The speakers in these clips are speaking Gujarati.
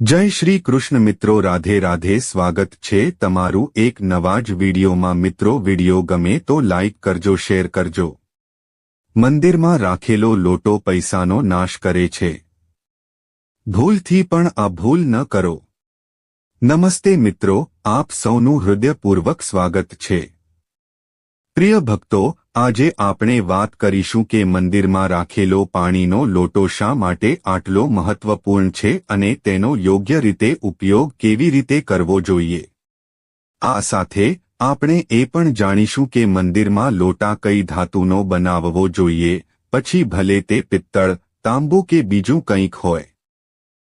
જય શ્રી કૃષ્ણ મિત્રો, રાધે રાધે સ્વાગત છે તમારું એક નવા જ વિડીયોમાં. મિત્રો, વીડિયો ગમે તો લાઇક કરજો, શેર કરજો. મંદિરમાં રાખેલો લોટો પૈસાનો નાશ કરે છે. ભૂલથી પણ આ ભૂલ ન કરો. નમસ્તે મિત્રો, આપ સૌનું હૃદયપૂર્વક સ્વાગત છે. પ્રિય ભક્તો, આજે આપણે વાત કરીશું કે મંદિરમાં રાખેલો પાણીનો લોટો શા માટે આટલો મહત્વપૂર્ણ છે અને તેનો યોગ્ય રીતે ઉપયોગ કેવી રીતે કરવો જોઈએ. આ સાથે, આપણે એ પણ જાણીશું કે મંદિરમાં લોટા કઈ ધાતુનો બનાવવો જોઈએ, પછી ભલે તે પિત્તળ, તાંબુ કે બીજું કંઈક હોય.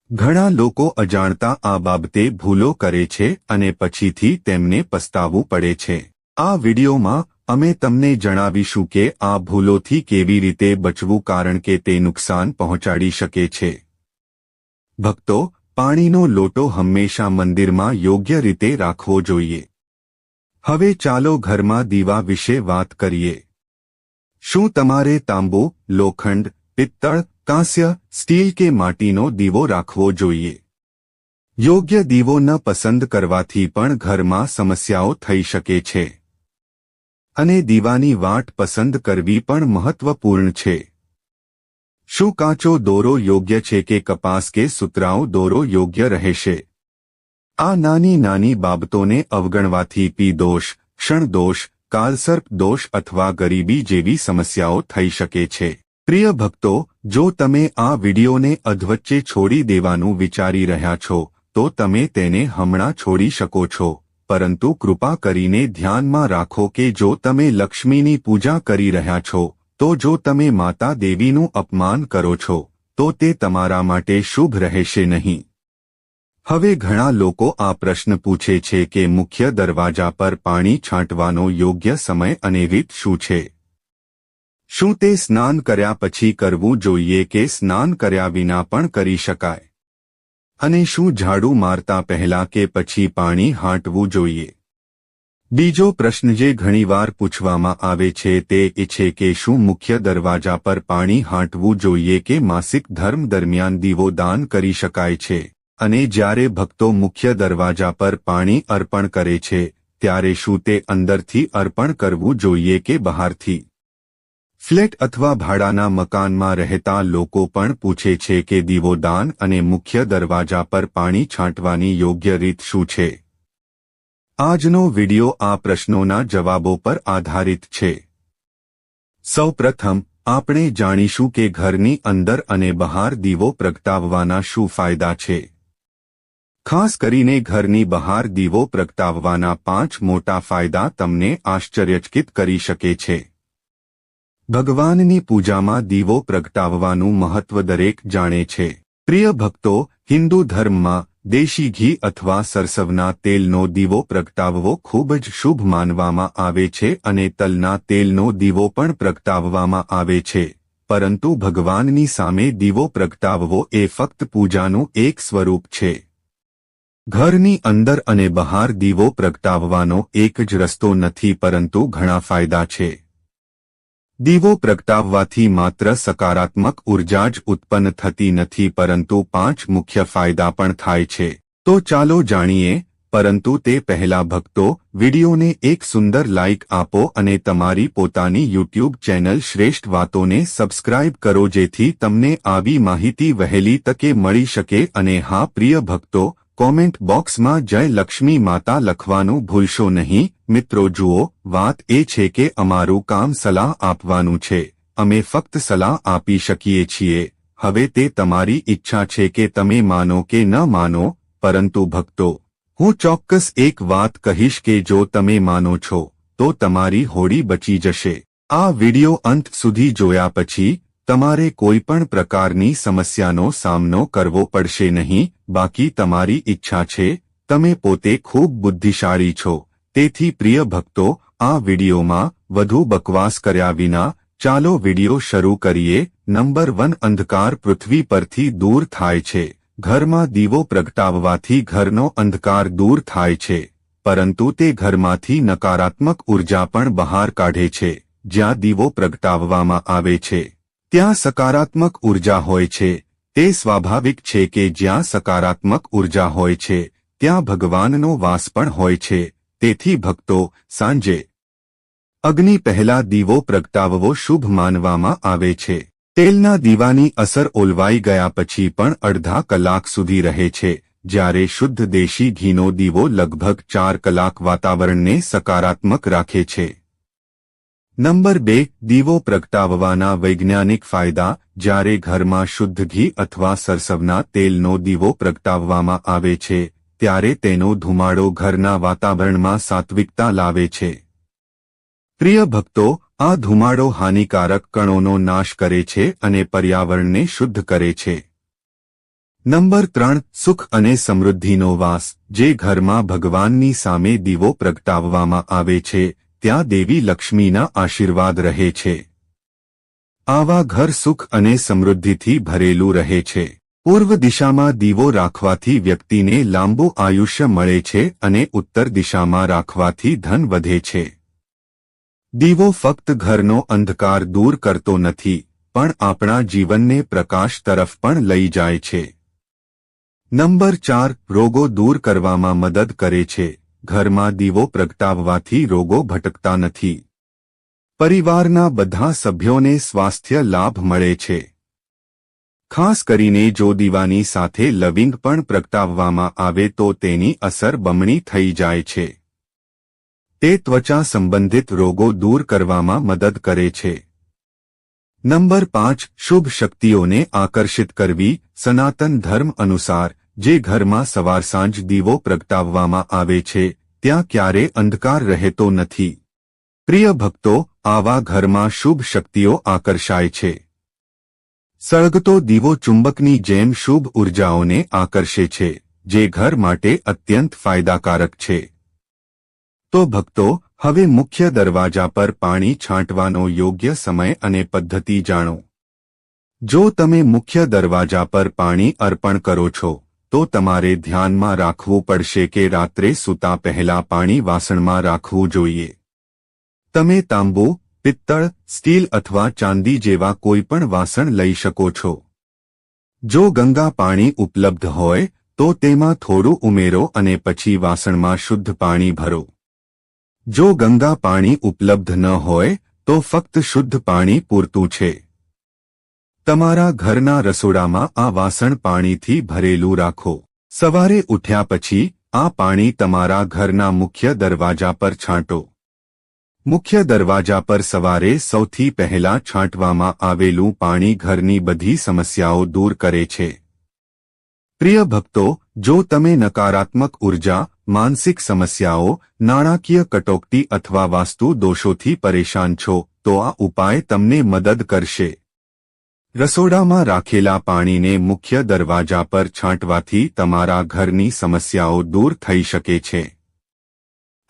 ઘણા લોકો અજાણતા આ બાબતે ભૂલો કરે છે અને પછીથી તેમને પસ્તાવવું પડે છે. આ વિડિયોમાં અમે તમને જણાવીશું કે આ ભૂલોથી કેવી રીતે બચવું કારણ કે તે નુકસાન પહોંચાડી શકે છે. ભક્તો, પાણીનો લોટો હંમેશા મંદિરમાં યોગ્ય રીતે રાખવો જોઈએ. હવે ચાલો ઘરમાં દીવા વિશે વાત કરીએ. શું તમારે તાંબુ, લોખંડ, પિત્તળ, કાંસ્ય, સ્ટીલ કે માટીનો દીવો રાખવો જોઈએ? યોગ્ય દીવો ન પસંદ કરવાથી પણ ઘરમાં સમસ્યાઓ થઈ શકે છે. અને દીવાની વાટ પસંદ કરવી પણ મહત્વપૂર્ણ છે. શું કાચો દોરો યોગ્ય છે કે કપાસ કે સુતરાઉ દોરો યોગ્ય રહેશે? આ નાની નાની બાબતોને અવગણવાથી પી દોષ ક્ષણદોષ, કાલસર્પ દોષ અથવા ગરીબી જેવી સમસ્યાઓ થઈ શકે છે. પ્રિય ભક્તો, જો તમે આ વિડીયોને અધવચ્ચે છોડી દેવાનું વિચારી રહ્યા છો, તો તમે તેને હમણાં છોડી શકો છો. પરંતુ કૃપા કરીને ધ્યાનમાં રાખો કે જો તમે લક્ષ્મીની પૂજા કરી રહ્યા છો, તો જો તમે માતા દેવીનું અપમાન કરો છો, તો તે તમારા માટે શુભ રહેશે નહીં. હવે ઘણા લોકો આ પ્રશ્ન પૂછે છે કે મુખ્ય દરવાજા પર પાણી છાંટવાનો યોગ્ય સમય અને રીત શું છે? શું તે સ્નાન કર્યા પછી કરવું જોઈએ કે સ્નાન કર્યા વિના પણ કરી શકાય? અને શું ઝાડુ મારતા પહેલા કે પછી પાણી હાંટવું જોઈએ? બીજો પ્રશ્ન જે ઘણીવાર પૂછવામાં આવે છે તે એ છે કે શું મુખ્ય દરવાજા પર પાણી હાંટવું જોઈએ કે માસિક ધર્મ દરમિયાન દીવો દાન કરી શકાય છે? અને જ્યારે ભક્તો મુખ્ય દરવાજા પર પાણી અર્પણ કરે છે, ત્યારે શું તે અંદરથી અર્પણ કરવું જોઈએ કે બહારથી? ફ્લેટ અથવા ભાડાના મકાનમાં રહેતા લોકો પણ પૂછે છે કે દીવોદાન અને મુખ્ય દરવાજા પર પાણી છાંટવાની યોગ્ય રીત શું છે? આજનો વિડિયો આ પ્રશ્નોના જવાબો પર આધારિત છે. સૌપ્રથમ, આપણે જાણીશું કે ઘરની અંદર અને બહાર દીવો પ્રગટાવવાના શું ફાયદા છે. ખાસ કરીને ઘરની બહાર દીવો પ્રગટાવવાના પાંચ મોટા ફાયદા તમને આશ્ચર્યચકિત કરી શકે છે. ભગવાનની પૂજામાં દીવો પ્રગટાવવાનું મહત્વ દરેક જાણે છે. પ્રિય ભક્તો, હિન્દુ ધર્મમાં દેશી ઘી અથવા સરસવના તેલનો દીવો પ્રગટાવવો ખૂબ જ શુભ માનવામાં આવે છે અને તલના તેલનો દીવો પણ પ્રગટાવવામાં આવે છે. પરંતુ ભગવાનની સામે દીવો પ્રગટાવવો એ ફક્ત પૂજાનું એક સ્વરૂપ છે. ઘરની અંદર અને બહાર દીવો પ્રગટાવવાનો એક જ રસ્તો નથી પરંતુ ઘણા ફાયદા છે. દીવો પ્રગટાવવાથી માત્ર સકારાત્મક ઊર્જા જ ઉત્પન્ન થતી નથી, પરંતુ પાંચ મુખ્ય ફાયદા પણ થાય છે. તો ચાલો જાણીએ, પરંતુ તે પહેલા ભક્તો, વિડીયોને એક સુંદર લાઇક આપો અને તમારી પોતાની યુટ્યુબ ચેનલ શ્રેષ્ઠ વાતોને સબસ્ક્રાઇબ કરો, જેથી તમને આવી માહિતી વહેલી તકે મળી શકે. અને હા, પ્રિય ભક્તો, કોમેન્ટ બોક્સમાં જય લક્ષ્મી માતા લખવાનું ભૂલશો નહીં. મિત્રો જુઓ વાત એ છે કે અમારું કામ સલાહ આપવાનું છે અમે ફક્ત સલાહ આપી શકીએ છીએ હવે તે તમારી ઈચ્છા છે કે તમે માનો કે ન માનો પરંતુ ભક્તો હું ચોક્કસ એક વાત કહીશ કે જો તમે માનો છો તો તમારી હોડી બચી જશે આ વિડિયો અંત સુધી જોયા પછી તમારે કોઈ પણ પ્રકારની સમસ્યાનો સામનો કરવો પડશે નહીં બાકી તમારી ઈચ્છા છે તમે પોતે ખૂબ બુદ્ધિશાળી છો તેથી પ્રિય ભક્તો, આ વિડિયોમાં વધુ બકવાસ કર્યા વિના ચાલો વિડિયો શરૂ કરીએ. નંબર વન અંધકાર પૃથ્વી પરથી દૂર થાય છે. ઘરમાં દીવો પ્રગટાવવાથી ઘરનો અંધકાર દૂર થાય છે. પરંતુ તે ઘરમાંથી નકારાત્મક ઊર્જા પણ બહાર કાઢે છે. જ્યાં દીવો પ્રગટાવવામાં આવે છે, ત્યાં સકારાત્મક ઊર્જા હોય છે. તે સ્વાભાવિક છે કે જ્યાં સકારાત્મક ઊર્જા હોય છે, ત્યાં ભગવાનનો વાસ પણ હોય છે. તેથી ભક્તો, સાંજે અગ્નિ પહેલા દીવો પ્રગટાવવો શુભ માનવામાં આવે છે. તેલના દીવાની અસર ઓલવાઈ ગયા પછી પણ અડધા કલાક સુધી રહે છે. જ્યારે શુદ્ધ દેશી ઘીનો દીવો લગભગ ચાર કલાક વાતાવરણને સકારાત્મક રાખે છે. નંબર બે, દીવો પ્રગટાવવાના વૈજ્ઞાનિક ફાયદા. જ્યારે ઘરમાં શુદ્ધ ઘી અથવા સરસવના તેલનો દીવો પ્રગટાવવામાં આવે છે ત્યારે તેનો ધુમાડો ઘરના વાતાવરણમાં સાત્વિકતા લાવે છે. પ્રિય ભક્તો, આ ધુમાડો હાનિકારક કણોનો નાશ કરે છે અને પર્યાવરણને શુદ્ધ કરે છે. નંબર ત્રણ, સુખ અને સમૃદ્ધિનો વાસ, જે ઘરમાં ભગવાનની સામે દીવો પ્રગટાવવામાં આવે છે, ત્યાં દેવી લક્ષ્મીના આશીર્વાદ રહે છે. આવા ઘર સુખ અને સમૃદ્ધિથી ભરેલું રહે છે. પૂર્વ દિશામાં દીવો રાખવાથી વ્યક્તિને લાંબુ આયુષ્ય મળે છે અને ઉત્તર દિશામાં રાખવાથી ધન વધે છે. દીવો ફક્ત ઘરનો અંધકાર દૂર કરતો નથી, પણ આપણા જીવનને પ્રકાશ તરફ પણ લઈ જાય છે. નંબર ચાર, રોગો દૂર કરવામાં મદદ કરે છે. ઘરમાં દીવો પ્રગટાવવાથી રોગો ભટકતા નથી. પરિવારના બધા સભ્યોને સ્વાસ્થ્ય લાભ મળે છે. ખાસ કરીને જો દીવાની સાથે લવિંગ પણ પ્રગટાવવામાં આવે તો તેની અસર બમણી થઈ જાય છે. તે ત્વચા સંબંધિત રોગો દૂર કરવામાં મદદ કરે છે. નંબર પાંચ, શુભ શક્તિઓને આકર્ષિત કરવી, સનાતન ધર્મ અનુસાર, જે ઘરમાં સવાર સાંજ દીવો પ્રગટાવવામાં આવે છે, ત્યાં ક્યારે અંધકાર રહેતો નથી. પ્રિય ભક્તો, આવા ઘરમાં શુભ શક્તિઓ આકર્ષાય છે. સળગતો દીવો ચુંબકની જેમ શુભ ઉર્જાઓને આકર્ષે છે, જે ઘર માટે અત્યંત ફાયદાકારક છે. તો ભક્તો, હવે મુખ્ય દરવાજા પર પાણી છાંટવાનો યોગ્ય સમય અને પદ્ધતિ જાણો. જો તમે મુખ્ય દરવાજા પર પાણી અર્પણ કરો છો, તો તમારે ધ્યાનમાં રાખવું પડશે કે રાત્રે સૂતા પહેલા પાણી વાસણમાં રાખવું જોઈએ. તમે તાંબુ પિત્તળ, સ્ટીલ અથવા ચાંદી જેવા કોઈપણ વાસણ લઈ શકો છો. જો ગંગા પાણી ઉપલબ્ધ હોય, તો તેમાં થોડું ઉમેરો અને પછી વાસણમાં શુદ્ધ પાણી ભરો. જો ગંગા પાણી ઉપલબ્ધ ન હોય, તો ફક્ત શુદ્ધ પાણી પૂરતું છે. તમારા ઘરના રસોડામાં આ વાસણ પાણીથી ભરેલું રાખો. સવારે ઉઠ્યા પછી આ પાણી તમારા ઘરના મુખ્ય દરવાજા પર છાંટો. મુખ્ય દરવાજા પર સવારે સૌથી પહેલા છાંટવામાં આવેલું પાણી ઘરની બધી સમસ્યાઓ દૂર કરે છે. પ્રિય ભક્તો, જો તમે નકારાત્મક ઊર્જા, માનસિક સમસ્યાઓ, નાણાકીય કટોકટી અથવા વાસ્તુ દોષોથી પરેશાન છો, તો આ ઉપાય તમને મદદ કરશે. રસોડામાં રાખેલા પાણીને મુખ્ય દરવાજા પર છાંટવાથી તમારા ઘરની સમસ્યાઓ દૂર થઈ શકે છે.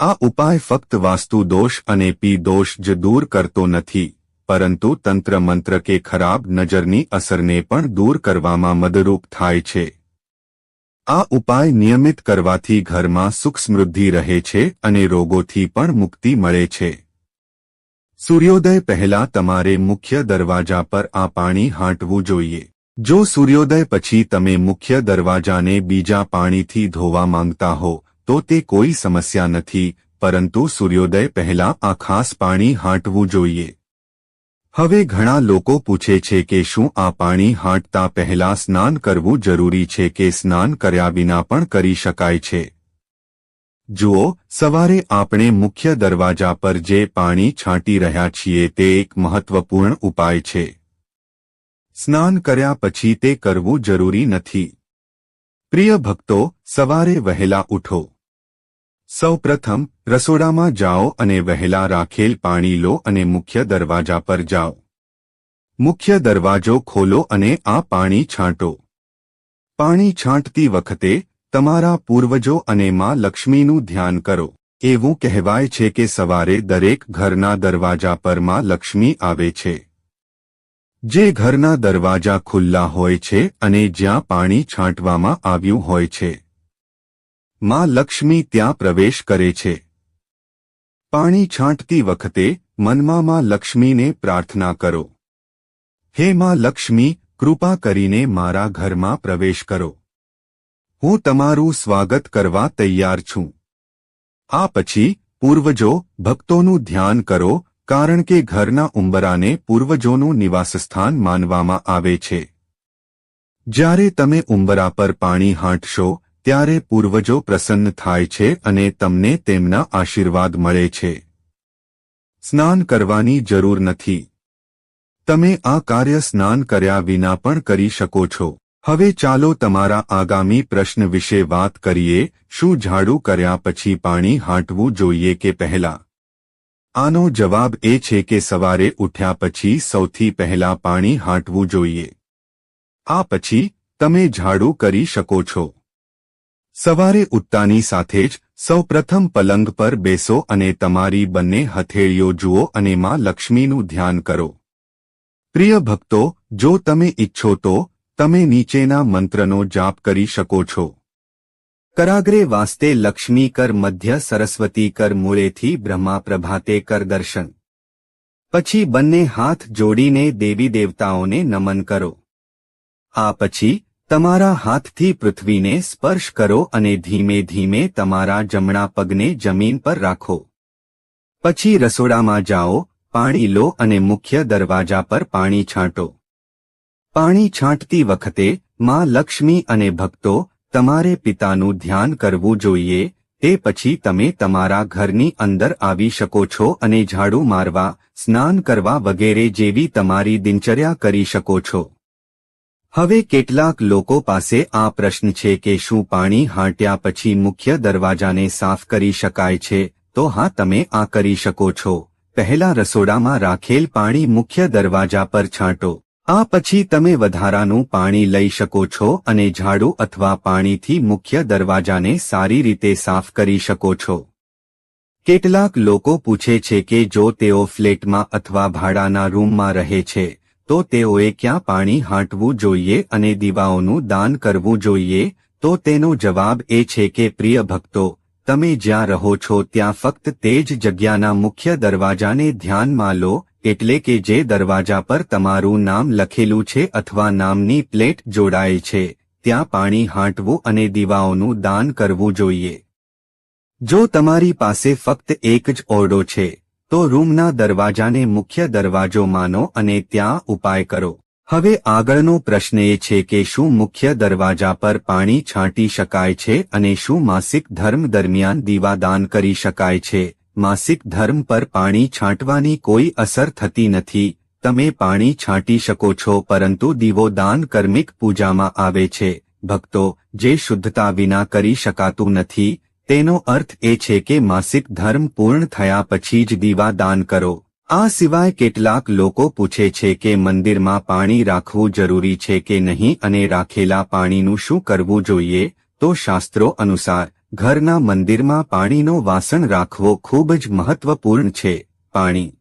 આ ઉપાય ફક્ત વાસ્તુ દોષ અને પી દોષ જ દૂર કરતો નથી, પરંતુ તંત્ર મંત્ર કે ખરાબ નજરની અસરને પણ દૂર કરવામાં મદરૂપ થાય છે. આ ઉપાય નિયમિત કરવાથી ઘરમાં સુખ સમૃદ્ધિ રહે છે અને રોગોથી પણ મુક્તિ મળે છે. સૂર્યોદય પહેલા તમારે મુખ્ય દરવાજા પર આ પાણી હાંટવું જોઈએ. જો સૂર્યોદય પછી તમે મુખ્ય દરવાજાને બીજા પાણીથી ધોવા માંગતા હો તો તે કોઈ સમસ્યા નથી, પરંતુ સૂર્યોદય પહેલા આ ખાસ પાણી હાંટવું જોઈએ. હવે ઘણા લોકો પૂછે છે કે શું આ પાણી હાંટતા પહેલા સ્નાન કરવું જરૂરી છે કે સ્નાન કર્યા વિના પણ કરી શકાય છે? જુઓ, સવારે આપણે મુખ્ય દરવાજા પર જે પાણી છાંટી રહ્યા છીએ તે એક મહત્વપૂર્ણ ઉપાય છે. સ્નાન કર્યા પછી તે કરવું જરૂરી નથી. પ્રિય ભક્તો, સવારે વહેલા ઉઠો. સૌપ્રથમ, રસોડામાં જાઓ અને વહેલા રાખેલ પાણી લો અને મુખ્ય દરવાજા પર જાઓ. મુખ્ય દરવાજો ખોલો અને આ પાણી છાંટો. પાણી છાંટતી વખતે, તમારા પૂર્વજો અને માં લક્ષ્મીનું ધ્યાન કરો. એવું કહેવાય છે કે સવારે દરેક ઘરના દરવાજા પરમાં લક્ષ્મી આવે છે. જે ઘરના દરવાજા ખુલ્લા હોય છે અને જ્યાં પાણી છાંટવામાં આવ્યું હોય છે. માં લક્ષ્મી ત્યાં પ્રવેશ કરે છે. પાણી છાંટતી વખતે મનમાં માં લક્ષ્મીને પ્રાર્થના કરો. હે માં લક્ષ્મી, કૃપા કરીને મારા ઘરમાં પ્રવેશ કરો. હું તમારું સ્વાગત કરવા તૈયાર છું. આ પછી પૂર્વજો ભક્તોનું ધ્યાન કરો, કારણ કે ઘરના ઉંબરાને પૂર્વજોનું નિવાસસ્થાન માનવામાં આવે છે. જ્યારે તમે ઉંબરા પર પાણી હાંટશો ત્યારે પૂર્વજો પ્રસન્ન થાય છે અને તમને તેમના આશીર્વાદ મળે છે. સ્નાન કરવાની જરૂર નથી. તમે આ કાર્ય સ્નાન કર્યા વિના પણ કરી શકો છો. હવે ચાલો તમારા આગામી પ્રશ્ન વિશે વાત કરીએ, શું ઝાડુ કર્યા પછી પાણી હાંટવું જોઈએ કે પહેલા? આનો જવાબ એ છે કે સવારે ઉઠ્યા પછી સૌથી પહેલા પાણી હાંટવું જોઈએ. આ પછી તમે ઝાડુ કરી શકો છો. સવારે ઉઠતાની સાથે જ સૌપ્રથમ પલંગ પર બેસો અને તમારી બંને હથેળીઓ જુઓ અને માં લક્ષ્મીનું ધ્યાન કરો. પ્રિય ભક્તો, જો તમે ઈચ્છો તો તમે નીચેના મંત્રનો જાપ કરી શકો છો. કરાગ્રે વાસ્તે લક્ષ્મી કર મધ્ય સરસ્વતી કર મૂળેથી બ્રહ્મા પ્રભાતે કર દર્શન. પછી બંને હાથ જોડીને દેવી દેવતાઓને નમન કરો. આ પછી તમારા હાથથી પૃથ્વીને સ્પર્શ કરો અને ધીમે ધીમે તમારા જમણા પગને જમીન પર રાખો. પછી રસોડામાં જાઓ, પાણી લો અને મુખ્ય દરવાજા પર પાણી છાંટો. પાણી છાંટતી વખતે માં લક્ષ્મી અને ભક્તો તમારે પિતાનું ધ્યાન કરવું જોઈએ, તે પછી તમે તમારા ઘરની અંદર આવી શકો છો અને ઝાડુ મારવા, સ્નાન કરવા વગેરે જેવી તમારી દિનચર્યા કરી શકો છો. હવે કેટલાક લોકો પાસે આ પ્રશ્ન છે કે શું પાણી હાંટ્યા પછી મુખ્ય દરવાજાને સાફ કરી શકાય છે? તો હા, તમે આ કરી શકો છો. પહેલા રસોડામાં રાખેલ પાણી મુખ્ય દરવાજા પર છાંટો. આ પછી તમે વધારાનું પાણી લઈ શકો છો અને ઝાડુ અથવા પાણીથી મુખ્ય દરવાજાને સારી રીતે સાફ કરી શકો છો. કેટલાક લોકો પૂછે છે કે જો તેઓ ફ્લેટમાં અથવા ભાડાના રૂમમાં રહે છે તો તેઓએ ક્યાં પાણી હાંટવું જોઈએ અને દીવાઓનું દાન કરવું જોઈએ? તો તેનો જવાબ એ છે કે, પ્રિય ભક્તો, તમે જ્યાં રહો છો ત્યાં ફક્ત તે જ જગ્યાના મુખ્ય દરવાજાને ધ્યાનમાં લો, એટલે કે જે દરવાજા પર તમારું નામ લખેલું છે અથવા નામની પ્લેટ જોડાય છે, ત્યાં પાણી હાંટવું અને દીવાઓનું દાન કરવું જોઈએ. જો તમારી પાસે ફક્ત એક જ ઓરડો છે તો રૂમના દરવાજાને મુખ્ય દરવાજો માનો અને ત્યાં ઉપાય કરો. હવે આગળનો પ્રશ્ન એ છે કે શું મુખ્ય દરવાજા પર પાણી છાંટી શકાય છે અને શું માસિક ધર્મ દરમિયાન દીવાદાન કરી શકાય છે? માસિક ધર્મ પર પાણી છાંટવાની કોઈ અસર થતી નથી. તમે પાણી છાંટી શકો છો પરંતુ દીવો દાન કર્મિક પૂજામાં આવે છે. ભક્તો, જે શુદ્ધતા વિના કરી શકાતું નથી તેનો અર્થ એ છે કે માસિક ધર્મ પૂર્ણ થયા પછી જ દીવા દાન કરો. આ સિવાય કેટલાક લોકો પૂછે છે કે મંદિરમાં પાણી રાખવું જરૂરી છે કે નહીં અને રાખેલા પાણીનું શું કરવું જોઈએ? તો શાસ્ત્રો અનુસાર, ઘરના મંદિરમાં પાણીનો વાસણ રાખવો ખૂબ જ મહત્વપૂર્ણ છે. પાણી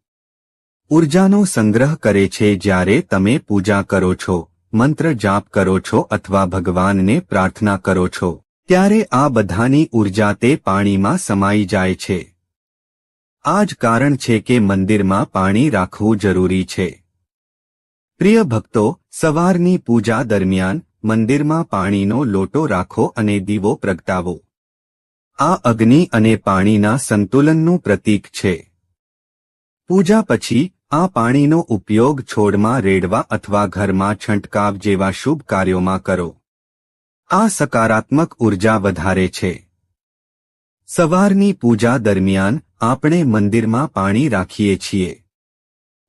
ઉર્જાનો સંગ્રહ કરે છે જ્યારે તમે પૂજા કરો છો, મંત્ર જાપ કરો છો અથવા ભગવાનને પ્રાર્થના કરો છો. ત્યારે આ બધાની ઊર્જા તે પાણીમાં સમાઈ જાય છે. આ જ કારણ છે કે મંદિરમાં પાણી રાખવું જરૂરી છે. પ્રિય ભક્તો, સવારની પૂજા દરમિયાન મંદિરમાં પાણીનો લોટો રાખો અને દીવો પ્રગટાવો. આ અગ્નિ અને પાણીના સંતુલનનું પ્રતીક છે. પૂજા પછી, આ પાણીનો ઉપયોગ છોડમાં રેડવા અથવા ઘરમાં છંટકાવ જેવા શુભ કાર્યોમાં કરો. આ સકારાત્મક ઊર્જા વધારે છે. સવારની પૂજા દરમિયાન આપણે મંદિરમાં પાણી રાખીએ છીએ.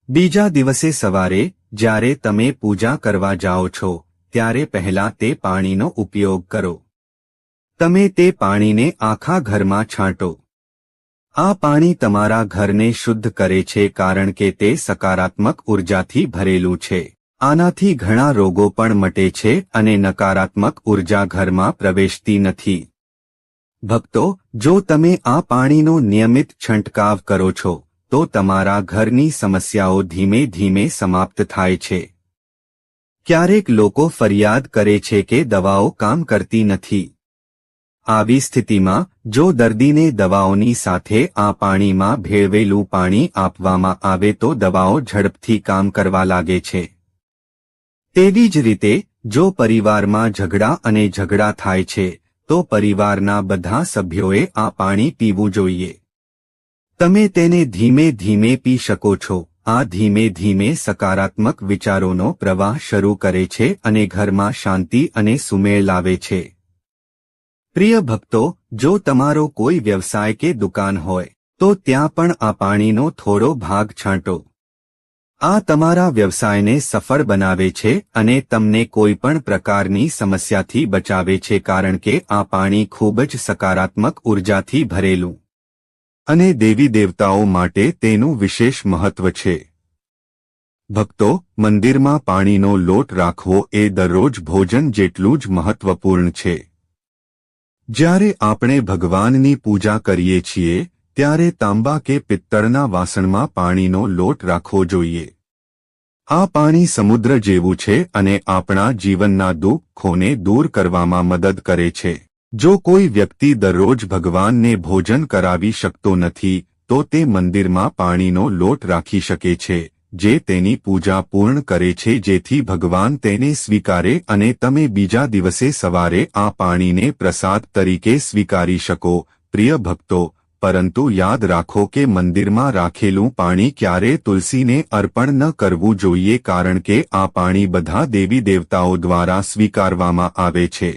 બીજા દિવસે સવારે, જ્યારે તમે પૂજા કરવા જાઓ છો, ત્યારે પહેલા તે પાણીનો ઉપયોગ કરો. તમે તે પાણીને આખા ઘરમાં છાંટો. આ પાણી તમારા ઘરને શુદ્ધ કરે છે કારણ કે તે સકારાત્મક ઉર્જાથી ભરેલું છે. આનાથી ઘણા રોગો પણ મટે છે અને નકારાત્મક ઊર્જા ઘરમાં પ્રવેશતી નથી. ભક્તો, જો તમે આ પાણીનો નિયમિત છંટકાવ કરો છો, તો તમારા ઘરની સમસ્યાઓ ધીમે ધીમે સમાપ્ત થાય છે. ક્યારેક લોકો ફરિયાદ કરે છે કે દવાઓ કામ કરતી નથી. આવી સ્થિતિમાં, જો દર્દીને દવાઓની સાથે આ પાણીમાં ભેળવેલું પાણી આપવામાં આવે તો દવાઓ ઝડપથી કામ કરવા લાગે છે. તેવી જ રીતે, જો પરિવારમાં ઝઘડા અને ઝઘડા થાય છે, તો પરિવારના બધા સભ્યોએ આ પાણી પીવું જોઈએ. તમે તેને ધીમે ધીમે પી શકો છો. આ ધીમે ધીમે સકારાત્મક વિચારોનો પ્રવાહ શરૂ કરે છે અને ઘરમાં શાંતિ અને સુમેળ લાવે છે. પ્રિય ભક્તો, જો તમારો કોઈ વ્યવસાય કે દુકાન હોય, તો ત્યાં પણ આ પાણીનો થોડો ભાગ છાંટો. આ તમારા વ્યવસાયને સફળ બનાવે છે અને તમને કોઈ પણ પ્રકારની સમસ્યાથી બચાવે છે કારણ કે આ પાણી ખૂબ જ સકારાત્મક ઉર્જાથી ભરેલું. અને દેવી દેવતાઓ માટે તેનું વિશેષ મહત્વ છે. ભક્તો, મંદિરમાં પાણીનો લોટ રાખવો એ દરરોજ ભોજન જેટલું જ મહત્વપૂર્ણ છે. જ્યારે આપણે ભગવાનની પૂજા કરીએ છીએ ત્યારે તાંબા કે પિત્તળના વાસણમાં પાણીનો લોટ રાખવો જોઈએ. આ પાણી સમુદ્ર જેવું છે અને આપણા જીવનના દુઃખોને દૂર કરવામાં મદદ કરે છે. જો કોઈ વ્યક્તિ દરરોજ ભગવાનને ભોજન કરાવી શકતો નથી, તો તે મંદિરમાં પાણીનો લોટ રાખી શકે છે, જે તેની પૂજા પૂર્ણ કરે છે જેથી ભગવાન તેને સ્વીકારે અને તમે બીજા દિવસે સવારે આ પાણીને પ્રસાદ તરીકે સ્વીકારી શકો. પ્રિય ભક્તો પરંતુ યાદ રાખો કે મંદિરમાં રાખેલું પાણી ક્યારે તુલસીને અર્પણ ન કરવું જોઈએ કારણ કે આ પાણી બધા દેવી દેવતાઓ દ્વારા સ્વીકારવામાં આવે છે.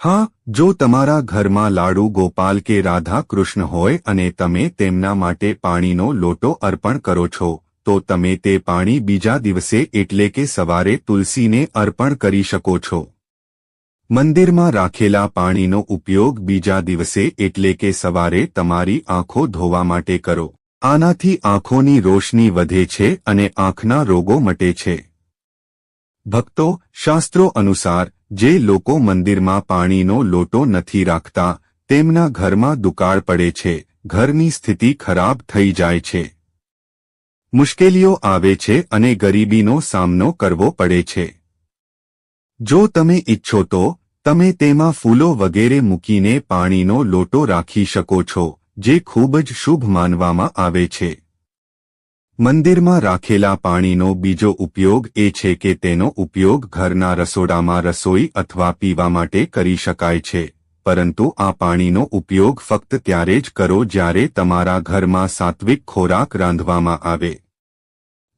હા, જો તમારા ઘરમાં લાડુ ગોપાલ કે રાધા કૃષ્ણ હોય અને તમે તેમના માટે પાણીનો લોટો અર્પણ કરો છો, તો તમે તે પાણી બીજા દિવસે એટલે કે સવારે તુલસીને અર્પણ કરી શકો છો. મંદિરમાં રાખેલા પાણીનો ઉપયોગ બીજા દિવસે એટલે કે સવારે તમારી આંખો ધોવા માટે કરો. આનાથી આંખોની રોશની વધે છે અને આંખના રોગો મટે છે. ભક્તો, શાસ્ત્રો અનુસાર, જે લોકો મંદિરમાં પાણીનો લોટો નથી રાખતા, તેમના ઘરમાં દુકાળ પડે છે, ઘરની સ્થિતિ ખરાબ થઈ જાય છે. મુશ્કેલીઓ આવે છે અને ગરીબીનો સામનો કરવો પડે છે. જો તમે ઈચ્છો તો તમે તેમાં ફૂલો વગેરે મૂકીને પાણીનો લોટો રાખી શકો છો, જે ખૂબ જ શુભ માનવામાં આવે છે. મંદિરમાં રાખેલા પાણીનો બીજો ઉપયોગ એ છે કે તેનો ઉપયોગ ઘરના રસોડામાં રસોઈ અથવા પીવા માટે કરી શકાય છે, પરંતુ આ પાણીનો ઉપયોગ ફક્ત ત્યારે જ કરો જ્યારે તમારા ઘરમાં સાત્વિક ખોરાક રાંધવામાં આવે.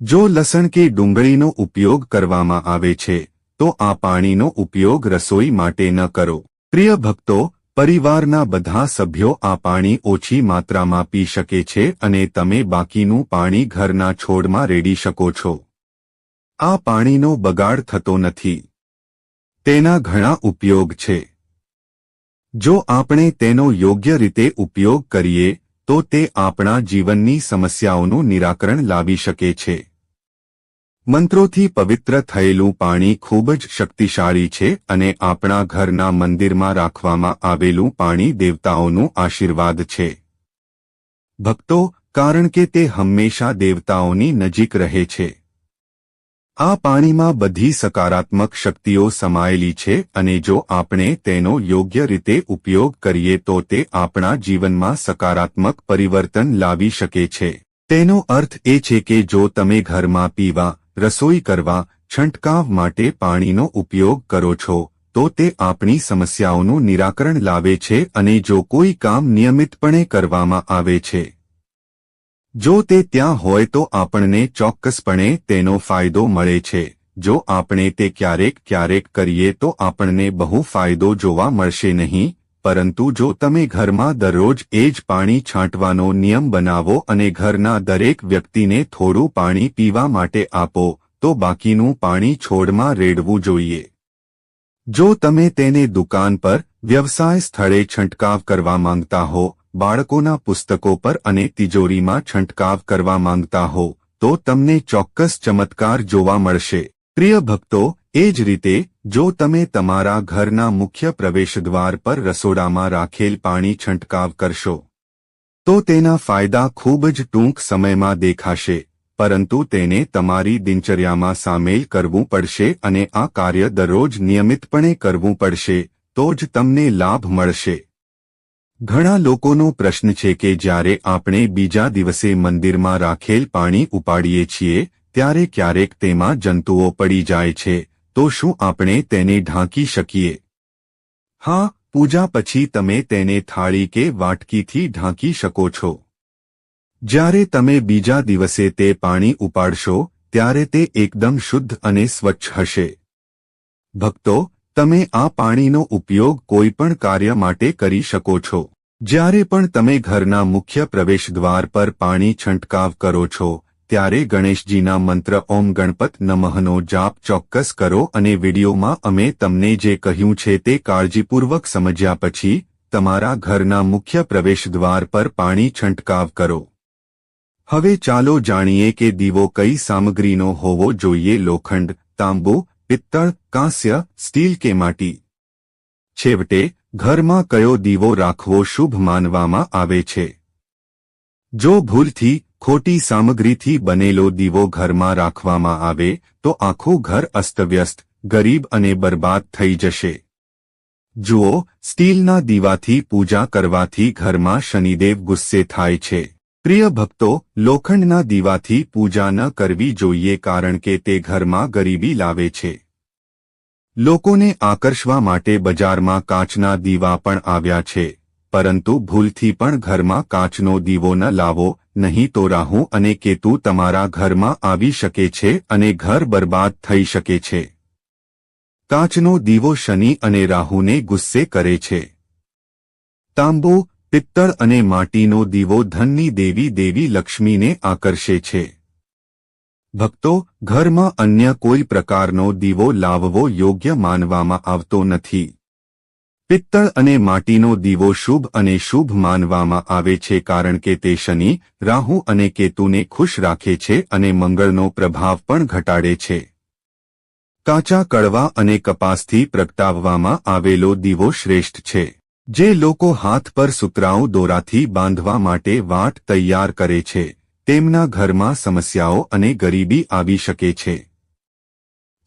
જો લસણ કે ડુંગળીનો ઉપયોગ કરવામાં આવે છે તો આ પાણીનો ઉપયોગ રસોઈ માટે ન કરો. પ્રિય ભક્તો, પરિવારના બધા સભ્યો આ પાણી ઓછી માત્રામાં પી શકે છે અને તમે બાકીનું પાણી ઘરના છોડમાં રેડી શકો છો. આ પાણીનો બગાડ થતો નથી. તેના ઘણા ઉપયોગ છે. જો આપણે તેનો યોગ્ય રીતે ઉપયોગ કરીએ, તો તે આપણા જીવનની સમસ્યાઓનું નિરાકરણ લાવી શકે છે. મંત્રોથી પવિત્ર થયેલું પાણી ખૂબ જ શક્તિશાળી છે અને આપણા ઘરના મંદિરમાં રાખવામાં આવેલું પાણી દેવતાઓનું આશીર્વાદ છે. ભક્તો, કારણ કે તે હંમેશા દેવતાઓની નજીક રહે છે. આ પાણીમાં બધી સકારાત્મક શક્તિઓ સમાયેલી છે અને જો આપણે તેનો યોગ્ય રીતે ઉપયોગ કરીએ તો તે આપણા જીવનમાં સકારાત્મક પરિવર્તન લાવી શકે છે. તેનો અર્થ એ છે કે જો તમે ઘરમાં પીવા રસોઈ કરવા છંટકાવ માટે પાણીનો ઉપયોગ કરો છો, તો તે આપણી સમસ્યાઓનું નિરાકરણ લાવે છે અને જો કોઈ કામ નિયમિતપણે કરવામાં આવે છે. જો તે ત્યાં હોય તો આપણને ચોક્કસપણે તેનો ફાયદો મળે છે. જો આપણે તે ક્યારેક ક્યારેક કરીએ તો આપણને બહુ ફાયદો જોવા મળશે નહીં. પરંતુ જો તમે ઘરમાં દરરોજ એ જ પાણી છાંટવાનો નિયમ બનાવો અને ઘરના દરેક વ્યક્તિને થોડું પાણી પીવા માટે આપો, તો બાકીનું પાણી છોડમાં રેડવું જોઈએ. જો તમે તેને દુકાન પર, વ્યવસાય સ્થળે છંટકાવ કરવા માંગતા હો, બાળકોના પુસ્તકો પર અને તિજોરીમાં છંટકાવ કરવા માંગતા હો, તો તમને ચોક્કસ ચમત્કાર જોવા મળશે. પ્રિય ભક્તો એ જ રીતે, જો તમે તમારા ઘરના મુખ્ય પ્રવેશદ્વાર પર રસોડામાં રાખેલ પાણી છંટકાવ કરશો, તો તેના ફાયદા ખૂબ જ ટૂંક સમયમાં દેખાશે, પરંતુ તેને તમારી દિનચર્યામાં સામેલ કરવું પડશે અને આ કાર્ય દરરોજ નિયમિતપણે કરવું પડશે, તો જ તમને લાભ મળશે. ઘણા લોકોનો પ્રશ્ન છે કે જ્યારે આપણે બીજા દિવસે મંદિરમાં રાખેલ પાણી ઉપાડીએ છીએ, ત્યારે ક્યારેક તેમાં જંતુઓ પડી જાય છે તો શું આપણે તેને ઢાંકી શકીએ? હા, પૂજા પછી તમે તેને થાળી કે વાટકીથી ઢાંકી શકો છો. જ્યારે તમે બીજા દિવસે તે પાણી ઉપાડશો, ત્યારે તે એકદમ શુદ્ધ અને સ્વચ્છ હશે. ભક્તો, તમે આ પાણીનો ઉપયોગ કોઈ પણ કાર્ય માટે કરી શકો છો. જ્યારે પણ તમે ઘરના મુખ્ય પ્રવેશદ્વાર પર પાણી છંટકાવ કરો છો ત્યારે ગણેશજીના મંત્ર ઓમ ગણપત નમઃનો જાપ ચોક્કસ કરો અને વિડીયોમાં અમે તમને જે કહ્યું છે તે કાળજીપૂર્વક સમજ્યા પછી તમારા ઘરના મુખ્ય પ્રવેશદ્વાર પર પાણી છંટકાવ કરો. હવે ચાલો જાણીએ કે દીવો કઈ સામગ્રીનો હોવો જોઈએ લોખંડ, તાંબુ, પિત્તળ, કાંસ્ય, સ્ટીલ કે માટી. છેવટે, ઘરમાં કયો દીવો રાખવો શુભ માનવામાં આવે છે? જો ભૂલથી ખોટી સામગ્રીથી બનેલો દીવો ઘરમાં રાખવામાં આવે, તો આખું ઘર અસ્તવ્યસ્ત, ગરીબ અને બરબાદ થઈ જશે. જુઓ, સ્ટીલના દીવાથી પૂજા કરવાથી ઘરમાં શનિદેવ ગુસ્સે થાય છે. પ્રિય ભક્તો, લોખંડના દીવાથી પૂજા ન કરવી જોઈએ કારણ કે તે ઘરમાં ગરીબી લાવે છે. લોકોને આકર્ષવા માટે બજારમાં કાચના દીવા પણ આવ્યા છે. પરંતુ ભૂલથી પણ ઘરમાં કાચનો દીવો ન લાવો, નહીં તો રાહુ અને કેતુ તમારા ઘરમાં આવી શકે છે અને ઘર બરબાદ થઈ શકે છે. કાચનો દીવો શનિ અને રાહુને ગુસ્સે કરે છે. તાંબુ, પિત્તળ અને માટીનો દીવો ધનની દેવી દેવી લક્ષ્મીને આકર્ષે છે. ભક્તો, ઘરમાં અન્ય કોઈ પ્રકારનો દીવો લાવવો યોગ્ય માનવામાં આવતો નથી. પિત્તળ અને માટીનો દીવો શુભ અને શુભ માનવામાં આવે છે કારણ કે તે શનિ, રાહુ અને કેતુને ખુશ રાખે છે અને મંગળનો પ્રભાવ પણ ઘટાડે છે. કાચા કડવા અને કપાસથી પ્રગટાવવામાં આવેલો દીવો શ્રેષ્ઠ છે. જે લોકો હાથ પર સુતરાઉ દોરાથી બાંધવા માટે વાટ તૈયાર કરે છે, તેમના ઘરમાં સમસ્યાઓ અને ગરીબી આવી શકે છે.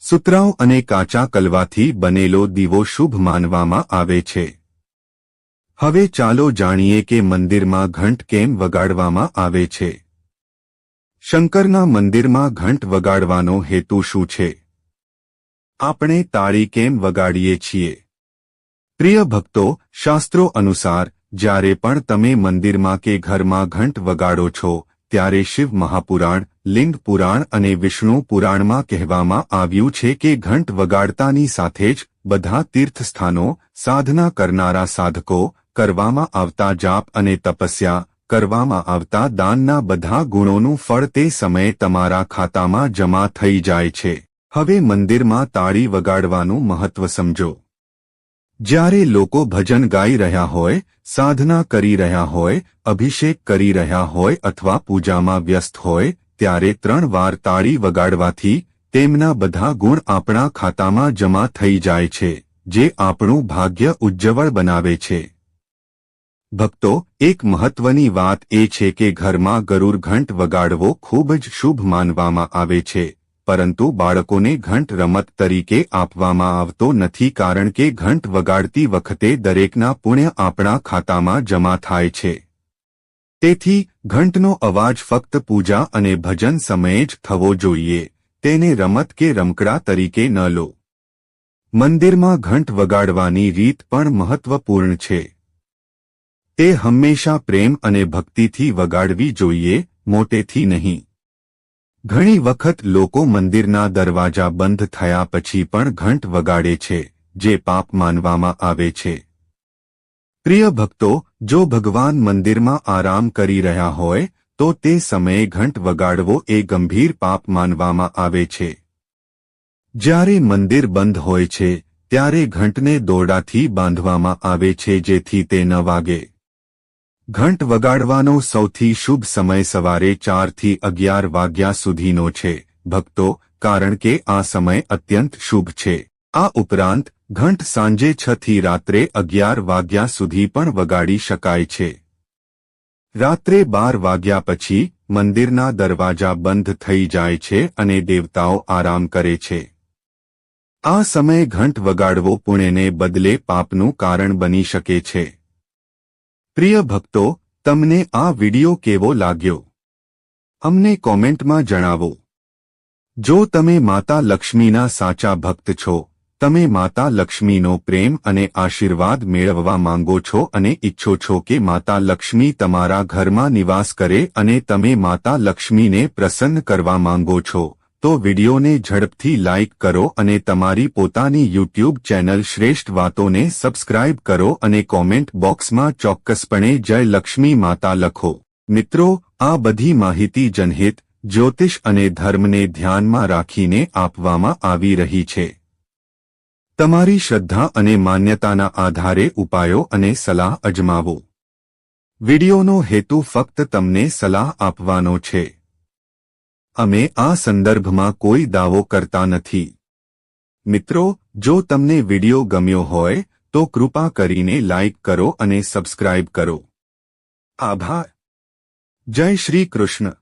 સુતરાઉ અને કાચા કલવાથી બનેલો દીવો શુભ માનવામાં આવે છે. હવે ચાલો જાણીએ કે મંદિરમાં ઘંટ કેમ વગાડવામાં આવે છે. શંકરના મંદિરમાં ઘંટ વગાડવાનો હેતુ શું છે? આપણે તાળી કેમ વગાડીએ છીએ? પ્રિય ભક્તો, શાસ્ત્રો અનુસાર, જ્યારે પણ તમે મંદિરમાં કે ઘરમાં ઘંટ વગાડો છો, ત્યારે શિવ મહાપુરાણ લિંગ પુરાણ અને વિષ્ણુ પુરાણમાં કહેવામાં આવ્યું છે કે ઘંટ વગાડતાની સાથે જ બધા તીર્થસ્થાનો સાધના કરનારા સાધકો કરવામાં આવતા જાપ અને તપસ્યા કરવામાં આવતા દાનના બધા ગુણોનું ફળ તે સમયે તમારા ખાતામાં જમા થઈ જાય છે. હવે મંદિરમાં તાળી વગાડવાનું મહત્વ સમજો. જ્યારે લોકો ભજન ગાઈ રહ્યા હોય, સાધના કરી રહ્યા હોય, અભિષેક કરી રહ્યા હોય અથવા પૂજામાં વ્યસ્ત હોય ત્યારે ત્રણ વાર તાળી વગાડવાથી તેમના બધા ગુણ આપણા ખાતામાં જમા થઈ જાય છે, જે આપણું ભાગ્ય ઉજ્જવળ બનાવે છે. ભક્તો, એક મહત્વની વાત એ છે કે ઘરમાં ગરુર ઘંટ વગાડવો ખૂબ જ શુભ માનવામાં આવે છે, પરંતુ બાળકોને ઘંટ રમત તરીકે આપવામાં આવતો નથી કારણ કે ઘંટ વગાડતી વખતે દરેકના પુણ્ય આપણા ખાતામાં જમા થાય છે. તેથી ઘંટનો અવાજ ફક્ત પૂજા અને ભજન સમયે જ થવો જોઈએ, તેને રમત કે રમકડા તરીકે ન લો. મંદિરમાં ઘંટ વગાડવાની રીત પણ મહત્વપૂર્ણ છે. તે હંમેશા પ્રેમ અને ભક્તિથી વગાડવી જોઈએ, મોટેથી નહીં. ઘણી વખત લોકો મંદિરના દરવાજા બંધ થયા પછી પણ ઘંટ વગાડે છે, જે પાપ માનવામાં આવે છે. પ્રિય ભક્તો, જો ભગવાન મંદિરમાં આરામ કરી રહ્યા હોય, તો તે સમયે ઘંટ વગાડવો એ ગંભીર પાપ માનવામાં આવે છે. જ્યારે મંદિર બંધ હોય છે, ત્યારે ઘંટને દોરડાથી બાંધવામાં આવે છે જેથી તે ન વાગે. ઘંટ વગાડવાનો સૌથી શુભ સમય સવારે ચારથી અગિયાર વાગ્યા સુધીનો છે, ભક્તો, કારણ કે આ સમય અત્યંત શુભ છે. આ ઉપરાંત, ઘંટ સાંજે છ થી રાત્રે અગિયાર વાગ્યા સુધી પણ વગાડી શકાય છે. રાત્રે બાર વાગ્યા પછી, મંદિરના દરવાજા બંધ થઈ જાય છે અને દેવતાઓ આરામ કરે છે. આ સમયે ઘંટ વગાડવો પુણેને બદલે પાપનું કારણ બની શકે છે. પ્રિય ભક્તો, તમને આ વિડિયો કેવો લાગ્યો? અમને કોમેન્ટમાં જણાવો. જો તમે માતા લક્ષ્મીના સાચા ભક્ત છો તમે માતા લક્ષ્મીનો પ્રેમ અને આશીર્વાદ મેળવવા માંગો છો અને ઈચ્છો છો કે માતા લક્ષ્મી તમારા ઘરમાં નિવાસ કરે અને તમે માતા લક્ષ્મીને પ્રસન્ન કરવા માંગો છો, તો વિડિયોને ઝડપથી લાઇક કરો અને તમારી પોતાની યુટ્યુબ ચેનલ શ્રેષ્ઠ વાતોને સબસ્ક્રાઇબ કરો અને કોમેન્ટ બોક્સમાં ચોક્કસપણે જય લક્ષ્મી માતા લખો. મિત્રો, આ બધી માહિતી જનહિત, જ્યોતિષ અને ધર્મને ધ્યાનમાં રાખીને આપવામાં આવી રહી છે. તમારી શ્રદ્ધા અને માન્યતાના આધારે ઉપાયો અને સલાહ અજમાવો. વિડિયોનો હેતુ ફક્ત તમને સલાહ આપવાનો છે. અમે આ સંદર્ભમાં કોઈ દાવો કરતા નથી. મિત્રો, જો તમને વિડિયો ગમ્યો હોય, તો કૃપા કરીને લાઇક કરો અને સબસ્ક્રાઇબ કરો. આભાર. જય શ્રી કૃષ્ણ.